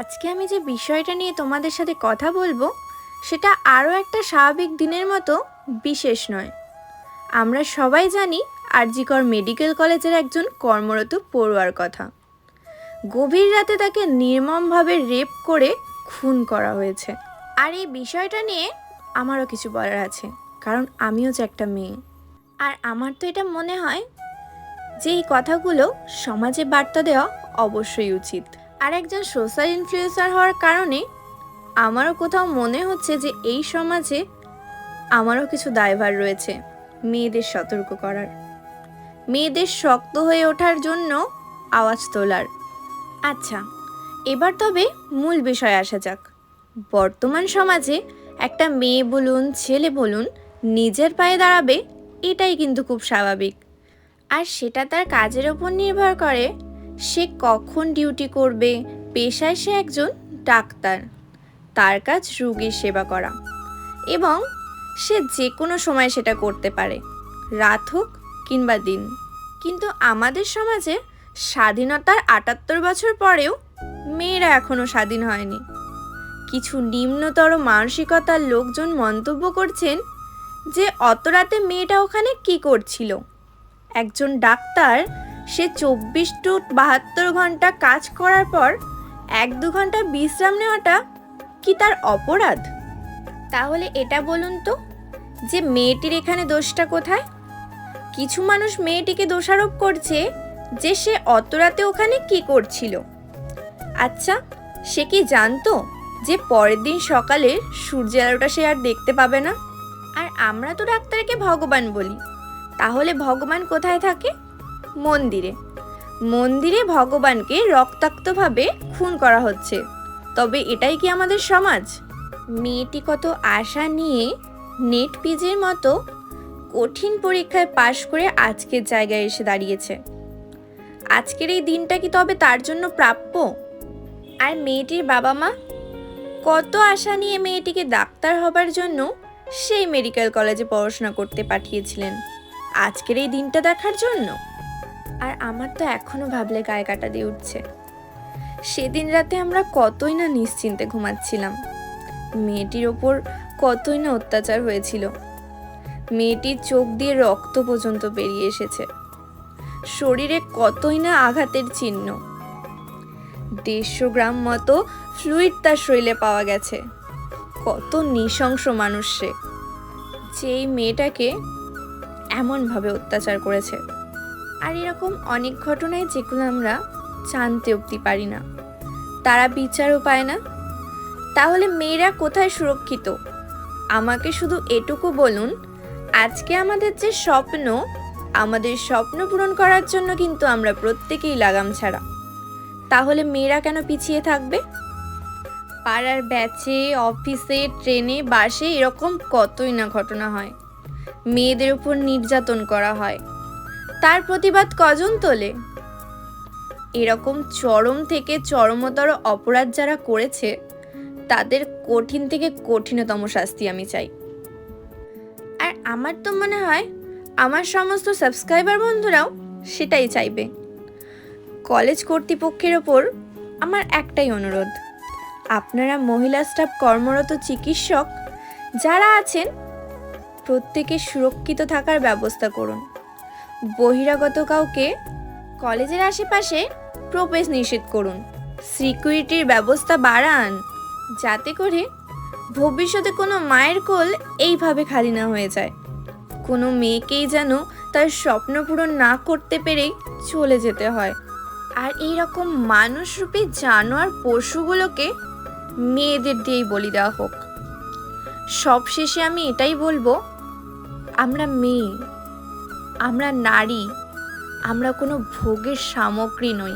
আজকে আমি যে বিষয়টা নিয়ে তোমাদের সাথে কথা বলব, সেটা আরও একটা স্বাভাবিক দিনের মতো বিশেষ নয়। আমরা সবাই জানি আরজিকর মেডিকেল কলেজের একজন কর্মরত পড়ুয়ার কথা। গভীর রাতে তাকে নির্মমভাবে রেপ করে খুন করা হয়েছে। আর এই বিষয়টা নিয়ে আমারও কিছু বলার আছে, কারণ আমিও যে একটা মেয়ে। আর আমার তো এটা মনে হয় যে এই কথাগুলো সমাজে বার্তা দেওয়া অবশ্যই উচিত। আর একজন সোশ্যাল ইনফ্লুয়েন্সার হওয়ার কারণে আমারও কোথাও মনে হচ্ছে যে এই সমাজে আমারও কিছু দায়ভার রয়েছে মেয়েদের সতর্ক করার। মেয়েদের শক্ত হয়ে ওঠার জন্য আওয়াজ তোলার। আচ্ছা এবার তবে মূল বিষয়ে আসা যাক। বর্তমান সমাজে একটা মেয়ে বলুন, ছেলে বলুন, নিজের পায়ে দাঁড়াবে, এটাই কিন্তু খুব স্বাভাবিক। আর সেটা তার কাজের ওপর নির্ভর করে। সে কখন ডিউটি করবে? পেশায় সে একজন ডাক্তার। তার কাজ রুগীর সেবা করা। এবং সে যে কোনো সময় সেটা করতে পারে। রাত হোক কিংবা দিন। কিন্তু আমাদের সমাজে স্বাধীনতার আটাত্তর বছর পরেও মেয়েরা এখনও স্বাধীন হয়নি। কিছু নিম্নতর মানসিকতার লোকজন মন্তব্য করছেন যে, অত রাতে মেয়েটা ওখানে কি করছিল? একজন ডাক্তার সে চব্বিশ টু বাহাত্তর ঘণ্টা কাজ করার পর এক দু ঘণ্টা বিশ্রাম নেওয়াটা কি তার অপরাধ? তাহলে এটা বলুন তো, যে মেয়েটির এখানে দোষটা কোথায়? কিছু মানুষ মেয়েটিকে দোষারোপ করছে যে সে অত রাতে ওখানে কি করছিল। আচ্ছা সে কি জানতো যে পরের দিন সকালে সূর্যের আলোটা সে আর দেখতে পাবে না? আর আমরা তো ডাক্তারকে ভগবান বলি। তাহলে ভগবান কোথায় থাকে? মন্দিরে। মন্দিরে ভগবানকে রক্তাক্তভাবে খুন করা হচ্ছে। তবে এটাই কি আমাদের সমাজ? মেয়েটি কত আশা নিয়ে নেট পিজের মতো কঠিন পরীক্ষায় পাশ করে আজকের জায়গায় এসে দাঁড়িয়েছে। আজকের এই দিনটা কি তবে তার জন্য প্রাপ্য? আর মেয়েটির বাবা মা কত আশা নিয়ে মেয়েটিকে ডাক্তার হবার জন্য সেই মেডিকেল কলেজে পড়াশোনা করতে পাঠিয়েছিলেন? আজকের এই দিনটা দেখার জন্য? আর আমার তো এখনও ভাবলে গায়ে কাটা দিয়ে উঠছে। সেদিন রাতে আমরা কতই না নিশ্চিন্তে ঘুমাচ্ছিলাম। মেয়েটির ওপর কতই না অত্যাচার হয়েছিল। মেয়েটির চোখ দিয়ে রক্ত পর্যন্ত বেরিয়ে এসেছে। শরীরে কতই না আঘাতের চিহ্ন। দেড়শো গ্রাম মতো ফ্লুইড তার শরীরে পাওয়া গেছে। কত নৃশংস মানুষ সে। যে এই মেয়েটাকে এমনভাবে অত্যাচার করেছে। আর এরকম অনেক ঘটনায় যেগুলো আমরা জানতে অবধি পারি না। তারা বিচারও পায় না। তাহলে মেয়েরা কোথায় সুরক্ষিত? আমাকে শুধু এটুকু বলুন, আজকে আমাদের যে স্বপ্ন, আমাদের স্বপ্ন পূরণ করার জন্য কিন্তু আমরা প্রত্যেকেই লাগাম ছাড়া। তাহলে মেয়েরা কেন পিছিয়ে থাকবে? পাড়ার ব্যাচে, অফিসে, ট্রেনে, বাসে এরকম কতই না ঘটনা হয়। মেয়েদের উপর নির্যাতন করা হয়। তার প্রতিবাদ কজন তোলে? এরকম চরম থেকে চরমতর অপরাধ যারা করেছে, তাদের কঠিন থেকে কঠিনতম শাস্তি আমি চাই। আর আমার তো মনে হয়, আমার সমস্ত সাবস্ক্রাইবার বন্ধুরাও সেটাই চাইবে। কলেজ কর্তৃপক্ষের ওপর আমার একটাই অনুরোধ, আপনারা মহিলা স্টাফ কর্মরত চিকিৎসক যারা আছেন, প্রত্যেকে সুরক্ষিত থাকার ব্যবস্থা করুন। বহিরাগত কাউকে কলেজের আশেপাশে প্রবেশ নিষেধ করুন। সিকিউরিটির ব্যবস্থা বাড়ান, যাতে করে ভবিষ্যতে কোনো মায়ের কোল এইভাবে খালি না হয়ে যায়। কোনো মেয়েকেই যেন তার স্বপ্ন পূরণ না করতে পেরেই চলে যেতে হয়। আর এই রকম মানুষরূপী জানোয়ার পশুগুলোকে মেয়েদের দিয়েই বলি দেওয়া হোক। সবশেষে আমি এটাই বলব, আমরা মেয়ে। আমরা নারী আমরা কোনো ভোগের সামগ্রী নই।